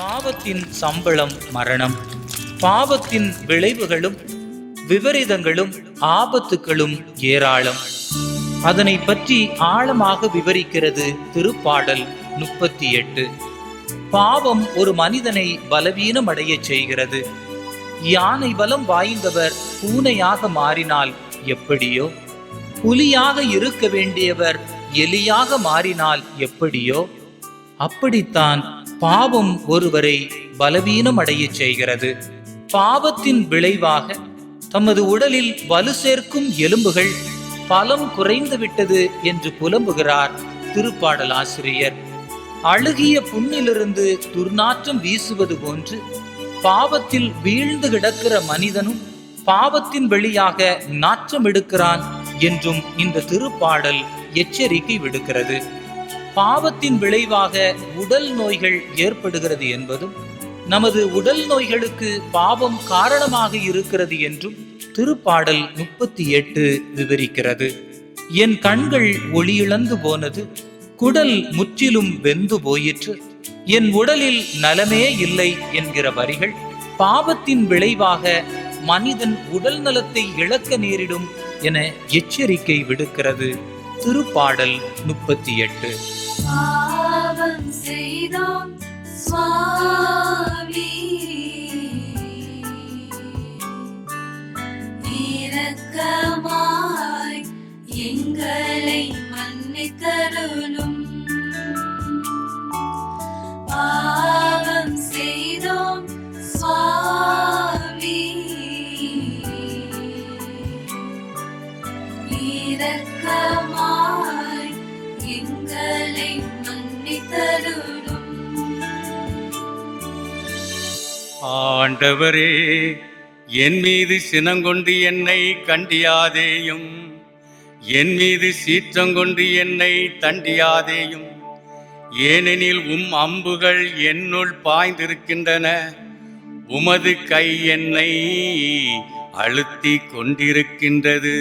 பாவத்தின் சம்பளம் மரணம். பாவத்தின் விளைவுகளும் விபரீதங்களும் ஆபத்துகளும் ஏராளம். அதனை பற்றி ஆழமாக விவரிக்கிறது திருப்பாடல் முப்பத்தி எட்டு பாவம் ஒரு மனிதனை பலவீனம் அடையச் செய்கிறது. யானை பலம் வாய்ந்தவர் பூனையாக மாறினால் எப்படியோ? புலியாக இருக்க வேண்டியவர் எலியாக மாறினால் எப்படியோ? அப்படித்தான் பாவம் ஒருவரை பலவீனம் அடையச் செய்கிறது. பாவத்தின் விளைவாக தமது உடலில் வலு சேர்க்கும் எலும்புகள் பலம் குறைந்து விட்டது என்று புலம்புகிறார் திருப்பாடல் ஆசிரியர். அழுகிய புண்ணிலிருந்து துர்நாற்றம் வீசுவது போன்று பாவத்தில் வீழ்ந்து கிடக்கிற மனிதனும் பாவத்தின் வெளியாக நாற்றம் எடுக்கிறான் என்றும் இந்த திருப்பாடல் எச்சரிக்கை விடுக்கிறது. பாவத்தின் விளைவாக உடல் நோய்கள் ஏற்படுகிறது என்பதும் நமது உடல் நோய்களுக்கு பாவம் காரணமாக இருக்கிறது என்றும் திருப்பாடல் முப்பத்தி எட்டு விவரிக்கிறது. என் கண்கள் ஒளியிழந்து போனது குடல் முற்றிலும் வெந்து போயிற்று. என் உடலில் நலமே இல்லை என்கிற வரிகள் பாவத்தின் விளைவாக மனிதன் உடல் நலத்தை இழக்க நேரிடும் என எச்சரிக்கை விடுக்கிறது. திருப்பாடல் முப்பத்தி எட்டு. பாவம் செய்தோம் சுவாமி. இரக்கமாய் எங்களை மன்னித்தருளும். ஆண்டவரே என் மீது சினங்கொண்டு என்னை கண்டியாதேயும். என் மீது சீற்றங்கொண்டு என்னை தண்டியாதேயும். ஏனெனில் உம் அம்புகள் என்னுள் பாய்ந்திருக்கின்றன. உமது கை என்னை அழுத்தி கொண்டிருக்கின்றது.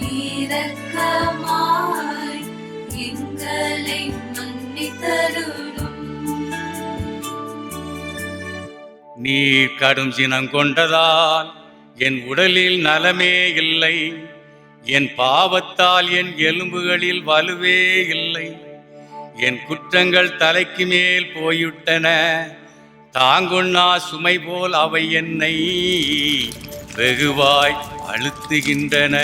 இரக்கமாய் எங்களை மன்னித்தருளும். நீர் கடும் சினம் கொண்டதால் என் உடலில் நலமே இல்லை. என் பாவத்தால் என் எலும்புகளில் வலுவே இல்லை. என் குற்றங்கள் தலைக்கு மேல் போயுட்டன தாங்குண்ணா சுமை போல் அவை என்னை வெகுவாய் அழுத்துகின்றன.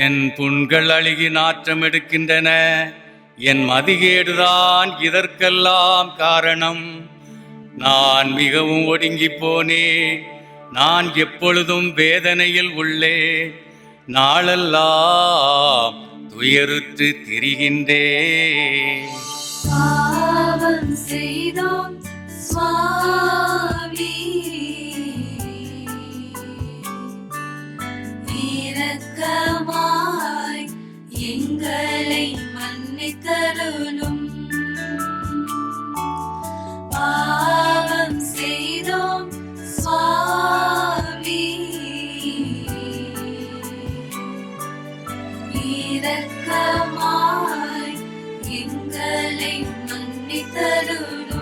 என் புண்கள் அழுகி நாற்றம் எடுக்கின்றன என் மதிகேடுதான் இதற்கெல்லாம் காரணம். நான் மிகவும் ஒடுங்கி போனேன் நான் எப்பொழுதும் வேதனையில் உள்ளே. நாளெல்லாம் துயருற்று திரிகின்றே. செய்தோம் பாவமாய் எங்களை மன்னித்தருளும். பாவம் செய்தோம் சுவாமி. இரக்கமாய் எங்களை மன்னித்தருளும்.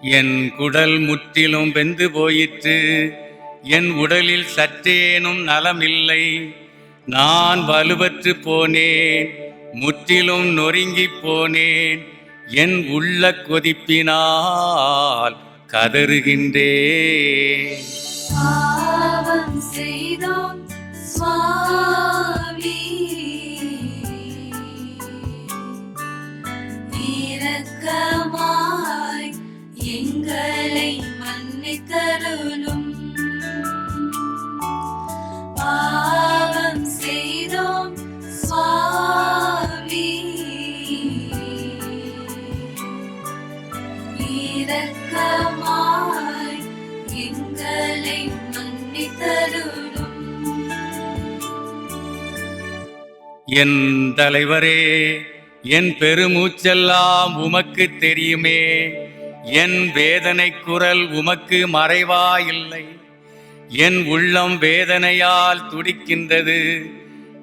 என் குடல் முற்றிலும் வெந்து போயிற்று. என் உடலில் சற்றேனும் நலமில்லை. நான் வலுவற்று போனேன் முற்றிலும் நொறுங்கி போனேன். என் உள்ள கொதிப்பினால் கதறுகின்றேன். செய்தோம் சுவாமி. இரக்கமாய் எங்களை மன்னித்தருள் என் தலைவரே என் பெருமூச்செல்லாம் உமக்கு தெரியுமே. என் வேதனை குரல் உமக்கு மறைவாயில்லை. என் உள்ளம் வேதனையால் துடிக்கின்றது.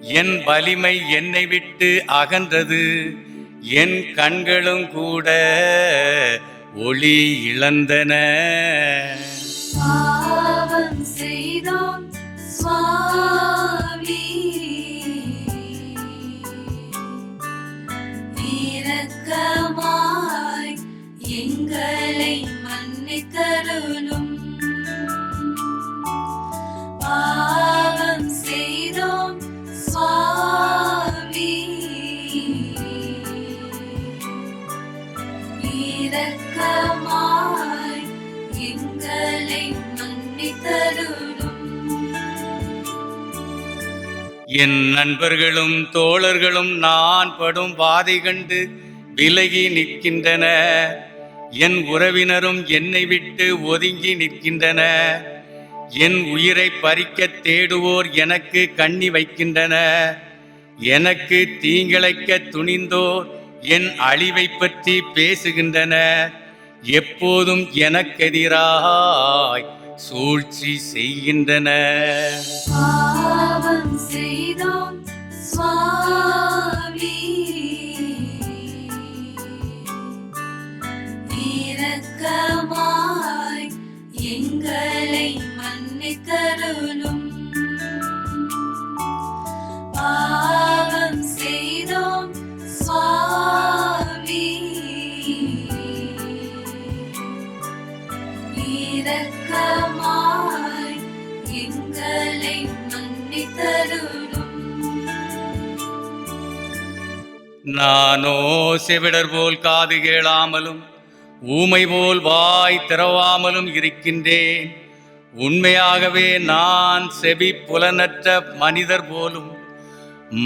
என் வலிமை என்னை விட்டு அகன்றது. என் கண்களும் கூட ஒளி இழந்தன. என் நண்பர்களும் தோழர்களும் நான் படும் பாதை கண்டு விலகி நிற்கின்றன. என் உறவினரும் என்னை விட்டு ஒதுங்கி நிற்கின்றன. என் உயிரை பறிக்க தேடுவோர் எனக்கு கண்ணி வைக்கின்றன. எனக்கு தீங்கிழைக்க துணிந்தோர் என் அழிவை பற்றி பேசுகின்றன. எப்போதும் எனக்கெதிராய் சூழ்ச்சி செய்கின்றன. சுவாமி நானோ செவிடர் போல் காது கேளாமலும் ஊமை போல் வாய் திறவாமலும் இருக்கின்றேன். உண்மையாகவே நான் செவி புலனற்ற மனிதர் போலும்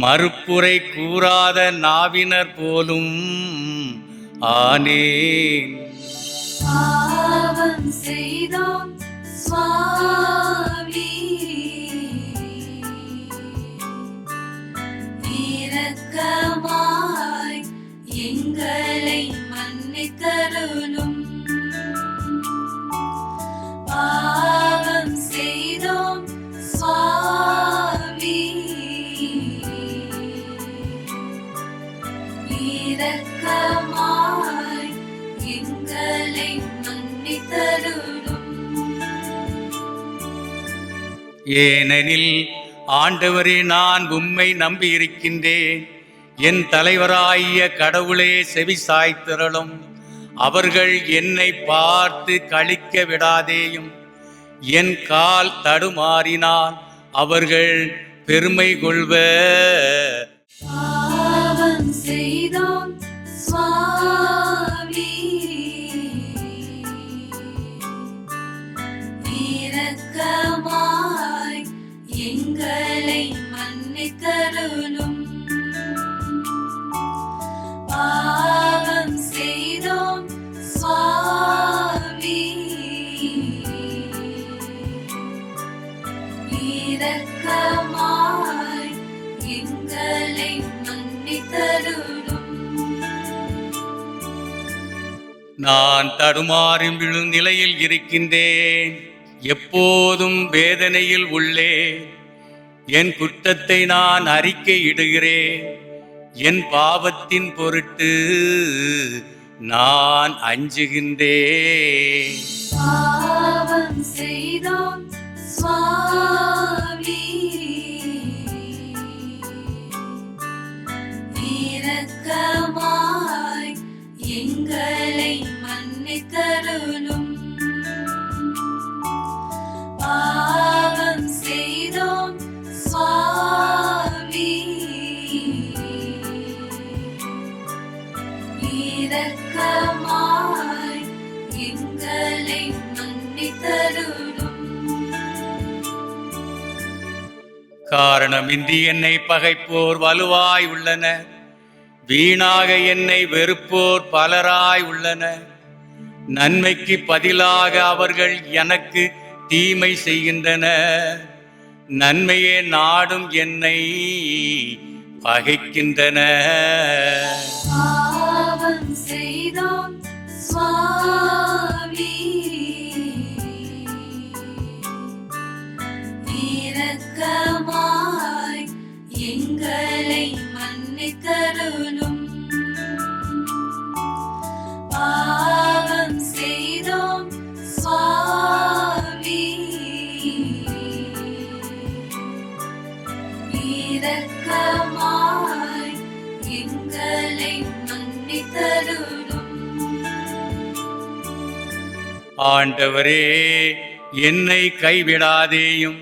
மறுப்புரை கூறாத நாவினர் போலும் ஆனேன். செய்தோம் இரக்கமாய் எங்களை மன்னித்தருளும் ஏனெனில் ஆண்டவரே நான் உம்மை நம்பியிருக்கின்றேன். என் தலைவராகிய கடவுளே செவி சாய்த்திரளும். அவர்கள் என்னை பார்த்து கழிக்க விடாதேயும். என் கால் தடுமாறினால் அவர்கள் பெருமை கொள்வர். நான் தடுமாறி விழும் நிலையில் இருக்கின்றேன். எப்போதும் வேதனையில் உள்ளே. என் குற்றத்தை நான் அறிக்கை இடுகிறேன் என் பாவத்தின் பொருட்டு நான் அஞ்சுகின்றேன். செய்தோம் சுவாமி. இரக்கமாய் எங்கள் மன்னித்தருளும் பாவம் செய்தோம் சுவாமி. இரக்கமாய் எங்களை மன்னித்தருளும். காரணமின்றி என்னை பகைப்போர் வலுவாய் உள்ளனர் வீணாக என்னை வெறுப்போர் பலராய் உள்ளனர் நன்மைக்கு பதிலாக அவர்கள் எனக்கு தீமை செய்கின்றனர். நன்மையே நாடும் என்னை பகைக்கின்றன செய்தோம் சுவாமி. இரக்கமாய் எங்களை மன்னித்தருளும். ஆண்டவரே என்னை கைவிடாதேயும்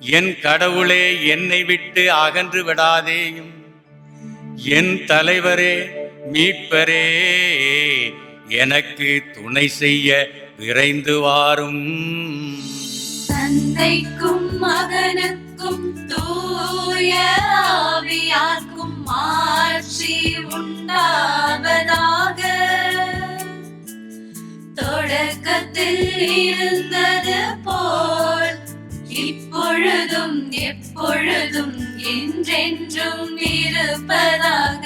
என் கடவுளே என்னை விட்டு அகன்று விடாதேயும் என் தலைவரே மீட்பரே எனக்கு துணை செய்ய விரைந்து வாரும். தந்தைக்கும் மகனுக்கும் தூய ஆவியார்க்கும் மாட்சி எப்பொழுதும் என்றென்றும் இருப்பதாக.